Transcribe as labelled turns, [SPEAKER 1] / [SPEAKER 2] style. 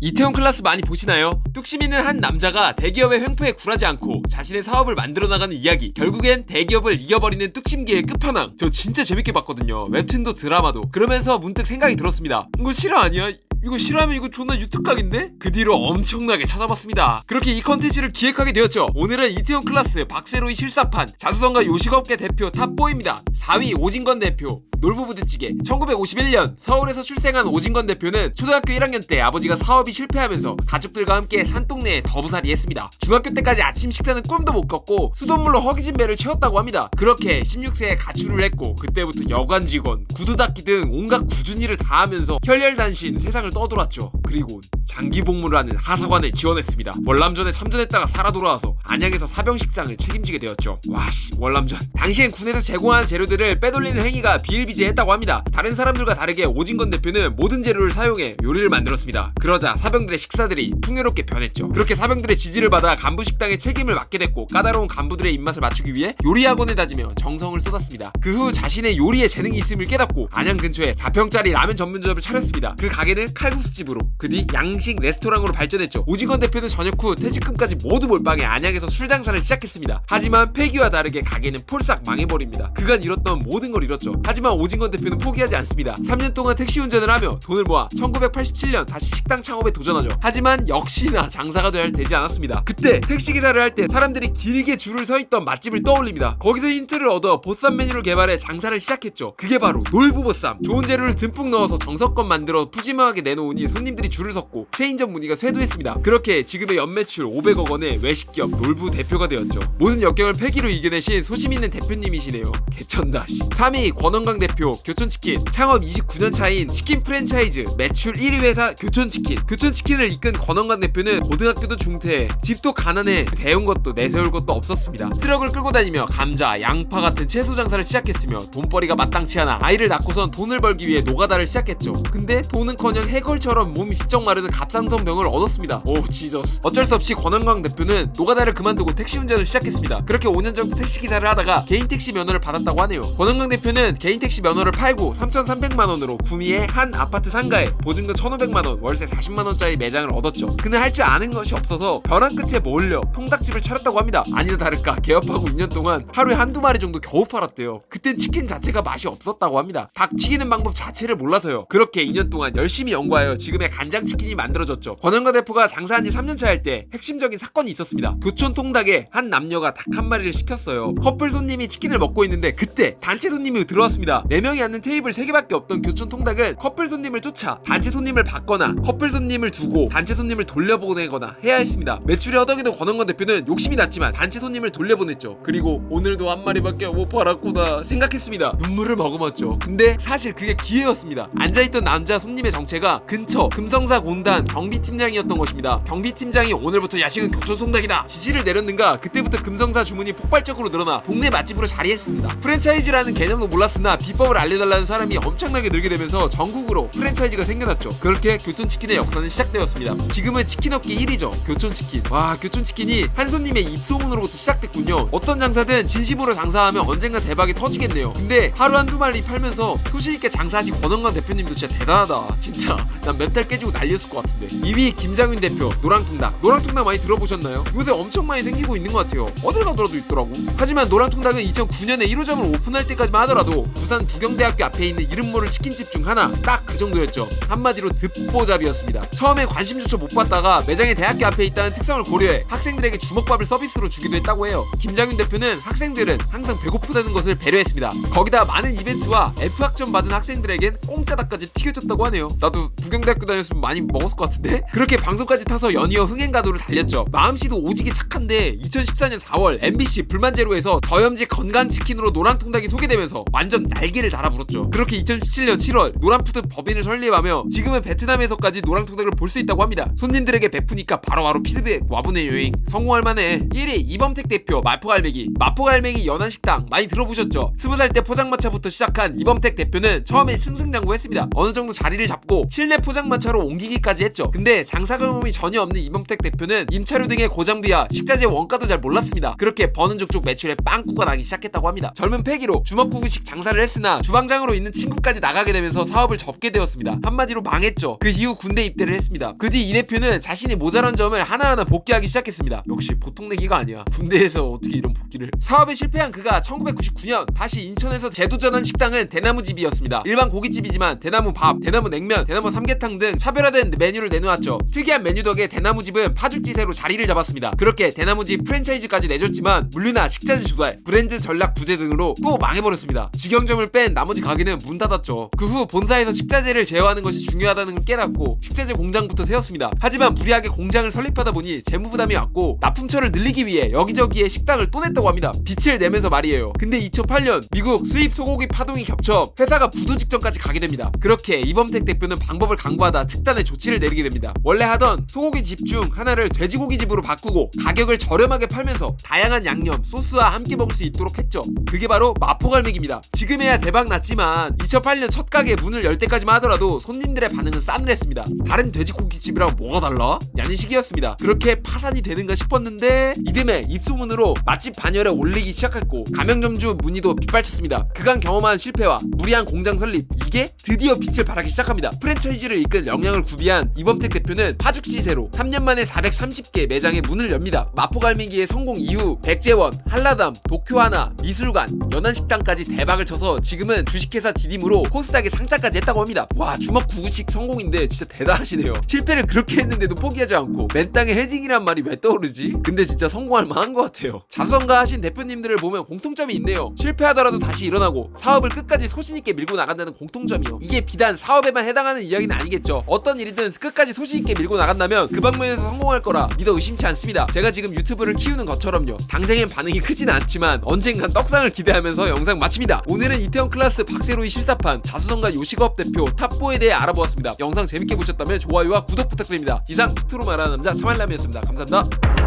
[SPEAKER 1] 이태원 클라스 많이 보시나요? 뚝심 있는 한 남자가 대기업의 횡포에 굴하지 않고 자신의 사업을 만들어 나가는 이야기. 결국엔 대기업을 이겨버리는 뚝심기의 끝판왕. 저 진짜 재밌게 봤거든요. 웹툰도 드라마도. 그러면서 문득 생각이 들었습니다. 이거 실화 아니야? 이거 싫어하면 이거 존나 유튜브각인데? 그 뒤로 엄청나게 찾아봤습니다. 그렇게 이 컨텐츠를 기획하게 되었죠. 오늘은 이태원 클라스 박세로이 실사판 자수성가 요식업계 대표 탑보입니다. 4위 오진건 대표 놀부부대찌개 1951년 서울에서 출생한 오진건 대표는 초등학교 1학년 때 아버지가 사업이 실패하면서 가족들과 함께 산동네에 더부살이 했습니다. 중학교 때까지 아침 식사는 꿈도 못 꿨고 수돗물로 허기진 배를 채웠다고 합니다. 그렇게 16세에 가출을 했고 그때부터 여관 직원, 구두 닦기 등 온갖 굳은 일을 다 하면서 혈혈단신 세상을 떠돌았죠. 그리고 장기 복무를 하는 하사관에 지원했습니다. 월남전에 참전했다가 살아 돌아와서 안양에서 사병식장을 책임지게 되었죠. 와씨 월남전. 당시엔 군에서 제공한 재료들을 빼돌리는 행위가 비일 비재했다고 합니다. 다른 사람들과 다르게 오진건 대표는 모든 재료를 사용해 요리를 만들었습니다. 그러자 사병들의 식사들이 풍요롭게 변했죠. 그렇게 사병들의 지지를 받아 간부 식당의 책임을 맡게 됐고 까다로운 간부들의 입맛을 맞추기 위해 요리 학원에 다지며 정성을 쏟았습니다. 그 후 자신의 요리에 재능이 있음을 깨닫고 안양 근처에 4평짜리 라면 전문점을 차렸습니다. 그 가게는 칼국수집으로 그 뒤 양식 레스토랑으로 발전했죠. 오진건 대표는 저녁 후 퇴직금까지 모두 몰빵해 안양에서 술 장사를 시작했습니다. 하지만 폐기와 다르게 가게는 폴싹 망해버립니다. 그간 잃었던 모든 걸 잃었죠. 하지만 오진건 대표는 포기하지 않습니다. 3년 동안 택시 운전을 하며 돈을 모아 1987년 다시 식당 창업에 도전하죠. 하지만 역시나 장사가 잘 되지 않았습니다. 그때 택시 기사를 할 때 사람들이 길게 줄을 서 있던 맛집을 떠올립니다. 거기서 힌트를 얻어 보쌈 메뉴를 개발해 장사를 시작했죠. 그게 바로 놀부보쌈. 좋은 재료를 듬뿍 넣어서 정석껏 만들어 푸짐하게 내놓으니 손님들이 줄을 섰고 체인점 문의가 쇄도했습니다. 그렇게 지금의 연매출 500억 원의 외식기업 놀부 대표가 되었죠. 모든 역경을 패기로 이겨내신 소심 있는 대표님이시네요. 개천다 씨. 3위 권원강 대표 교촌치킨 창업 29년 차인 치킨 프랜차이즈 매출 1위 회사 교촌치킨 교촌치킨을 이끈 권원강 대표는 고등학교도 중퇴 집도 가난해 배운 것도 내세울 것도 없었습니다. 트럭을 끌고 다니며 감자, 양파 같은 채소 장사를 시작했으며 돈벌이가 마땅치 않아 아이를 낳고선 돈을 벌기 위해 노가다를 시작했죠. 근데 돈은커녕 해골처럼 몸이 비쩍 마르는 갑상선병을 얻었습니다. 오 지저스. 어쩔 수 없이 권원광 대표는 노가다를 그만두고 택시 운전을 시작했습니다. 그렇게 5년 정도 택시 기사를 하다가 개인 택시 면허를 받았다고 하네요. 권원광 대표는 개인 택시 면허를 팔고 3,300만 원으로 구미의 한 아파트 상가에 보증금 1,500만 원, 월세 40만 원짜리 매장을 얻었죠. 그는 할 줄 아는 것이 없어서 벼랑 끝에 몰려 통닭집을 차렸다고 합니다. 아니나 다를까 개업하고 2년 동안 하루에 한두 마리 정도 겨우 팔았대요. 그땐 치킨 자체가 맛이 없었다고 합니다. 닭 튀기는 방법 자체를 몰라서요. 그렇게 2년 동안 열심히 연구하여 지금의 간장치킨이 만들어졌죠. 권영가 대표가 장사한 지 3년차 할 때 핵심적인 사건이 있었습니다. 교촌 통닭에 한 남녀가 닭 한 마리를 시켰어요. 커플 손님이 치킨을 먹고 있는데 그때 단체 손님이 들어왔습니다. 4명이 앉는 테이블 3개밖에 없던 교촌 통닭은 커플 손님을 쫓아 단체 손님을 받거나 커플 손님을 두고 단체 손님을 돌려보내거나 해야 했습니다. 매출이 허덕이던 권원건 대표는 욕심이 났지만 단체 손님을 돌려보냈죠. 그리고 오늘도 한 마리밖에 못 팔았구나 생각했습니다. 눈물을 머금었죠. 근데 사실 그게 기회였습니다. 앉아있던 남자 손님의 정체가 근처 금성사 공단 경비팀장이었던 것입니다. 경비팀장이 오늘부터 야식은 교촌 통닭이다 지시를 내렸는가 그때부터 금성사 주문이 폭발적으로 늘어나 동네 맛집으로 자리했습니다. 프랜차이즈라는 개념도 몰랐으나 비법을 알려달라는 사람이 엄청나게 늘게 되면서 전국으로 프랜차이즈가 생겨났죠. 그렇게 교촌치킨의 역사는 시작되었습니다. 지금은 치킨업계 1위죠. 교촌치킨. 와 교촌치킨이 한 손님의 입소문으로부터 시작됐군요. 어떤 장사든 진심으로 장사하면 언젠가 대박이 터지겠네요. 근데 하루 한두 마리 팔면서 소신 있게 장사하신 권원관 대표님도 진짜 대단하다. 진짜 난 멘탈 깨지고 난리였을 것 같은데. 2위 김장윤 대표 노랑통닭. 노랑통닭 많이 들어보셨나요? 요새 엄청 많이 생기고 있는 것 같아요. 어딜 가더라도 있더라고. 하지만 노랑통닭은 2009년에 1호점을 오픈할 때까지만 하더라도 부산 부경대학교 앞에 있는 이름 모를 치킨집 중 하나 딱 그 정도였죠. 한마디로 듣보잡이었습니다. 처음에 관심조차 못 받다가 매장이 대학교 앞에 있다는 특성을 고려해 학생들에게 주먹밥을 서비스로 주기도 했다고 해요. 김장윤 대표는 학생들은 항상 배고프다는 것을 배려했습니다. 거기다 많은 이벤트와 F 학점 받은 학생들에겐 공짜 닭까지 튀겨줬다고 하네요. 나도 부경대학교 다녔으면 많이 먹었을 것 같은데? 그렇게 방송까지 타서 연이어 흥행가도를 달렸죠. 마음씨도 오지게 착한데 2014년 4월 MBC 불만제로에서 저염지 건강치킨으로 노란통닭이 소개되면서 완전 날 개를 달아불었죠. 그렇게 2017년 7월 노란푸드 법인을 설립하며 지금은 베트남에서까지 노란통닭을 볼 수 있다고 합니다. 손님들에게 베푸니까 바로바로 피드백 와분의 여행 성공할 만해 1위 이범택 대표 마포갈매기 마포갈매기 연안식당 많이 들어보셨죠? 20살 때 포장마차부터 시작한 이범택 대표는 처음에 승승장구했습니다. 어느 정도 자리를 잡고 실내 포장마차로 옮기기까지 했죠. 근데 장사 경험이 전혀 없는 이범택 대표는 임차료 등의 고장비와 식자재 원가도 잘 몰랐습니다. 그렇게 버는 족족 매출에 빵꾸가 나기 시작했다고 합니다. 젊은 패기로 주먹구구식 장사를 했으 나 했으나 주방장으로 있는 친구까지 나가게 되면서 사업을 접게 되었습니다. 한마디로 망했죠. 그 이후 군대 입대를 했습니다. 그 뒤 이 대표는 자신이 모자란 점을 하나하나 복귀하기 시작했습니다. 역시 보통 내기가 아니야. 군대에서 어떻게 이런 복귀를? 사업에 실패한 그가 1999년 다시 인천에서 재도전한 식당은 대나무집이었습니다. 일반 고깃집이지만 대나무 밥, 대나무 냉면, 대나무 삼계탕 등 차별화된 메뉴를 내놓았죠. 특이한 메뉴 덕에 대나무집은 파죽지세로 자리를 잡았습니다. 그렇게 대나무집 프랜차이즈까지 내줬지만 물류나 식자재 조달, 브랜드 전략 부재 등으로 또 망해버렸습니다. 직영점을 뺀 나머지 가게는 문 닫았죠. 그 후 본사에서 식자재를 제어하는 것이 중요하다는 걸 깨닫고 식자재 공장부터 세웠습니다. 하지만 무리하게 공장을 설립하다 보니 재무 부담이 왔고 납품처를 늘리기 위해 여기저기에 식당을 또 냈다고 합니다. 빛을 내면서 말이에요. 근데 2008년 미국 수입 소고기 파동이 겹쳐 회사가 부도 직전까지 가게 됩니다. 그렇게 이범택 대표는 방법을 강구하다 특단의 조치를 내리게 됩니다. 원래 하던 소고기 집 중 하나를 돼지고기 집으로 바꾸고 가격을 저렴하게 팔면서 다양한 양념, 소스와 함께 먹을 수 있도록 했죠. 그게 바로 마포갈매기입니다. 지금에야 대박 났지만 2008년 첫 가게 문을 열 때까지만 하더라도 손님들의 반응은 싸늘했습니다. 다른 돼지고기 집이랑 뭐가 달라? 야는 시기였습니다. 그렇게 파산이 되는가 싶었는데 이듬해 입소문으로 맛집 반열에 올리기 시작했고 가맹점주 문의도 빗발쳤습니다. 그간 경험한 실패와 무리한 공장 설립 이게 드디어 빛을 발하기 시작합니다. 프랜차이즈를 이끌 역량을 구비한 이범택 대표는 파죽 시세로 3년 만에 430개 매장에 문을 엽니다. 마포갈매기의 성공 이후 백제원, 한라담, 도쿄하나, 미술관, 연안식당까지 대박을 쳐서 지금은 주식회사 디딤으로 코스닥에 상장까지 했다고 합니다. 와 주먹 구구식 성공인데 진짜 대단하시네요. 실패를 그렇게 했는데도 포기하지 않고 맨땅에 해징이란 말이 왜 떠오르지? 근데 진짜 성공할 만한 것 같아요. 자수성가 하신 대표님들을 보면 공통점이 있네요. 실패하더라도 다시 일어나고 사업을 끝까지 소신있게 밀고 나간다는 공통점이요. 이게 비단 사업에만 해당하는 이야기는 아니겠죠. 어떤 일이든 끝까지 소신있게 밀고 나간다면 그 방면에서 성공할 거라 믿어 의심치 않습니다. 제가 지금 유튜브를 키우는 것처럼요. 당장엔 반응이 크진 않지만 언젠간 떡상을 기대하면서 영상 마칩니다. 오늘은 이태 원 클라스 박세로이 실사판 자수성가 요식업 대표 탑보에 대해 알아보았습니다. 영상 재밌게 보셨다면 좋아요와 구독 부탁드립니다. 이상 스트로 말하는 남자 사말남이었습니다. 감사합니다.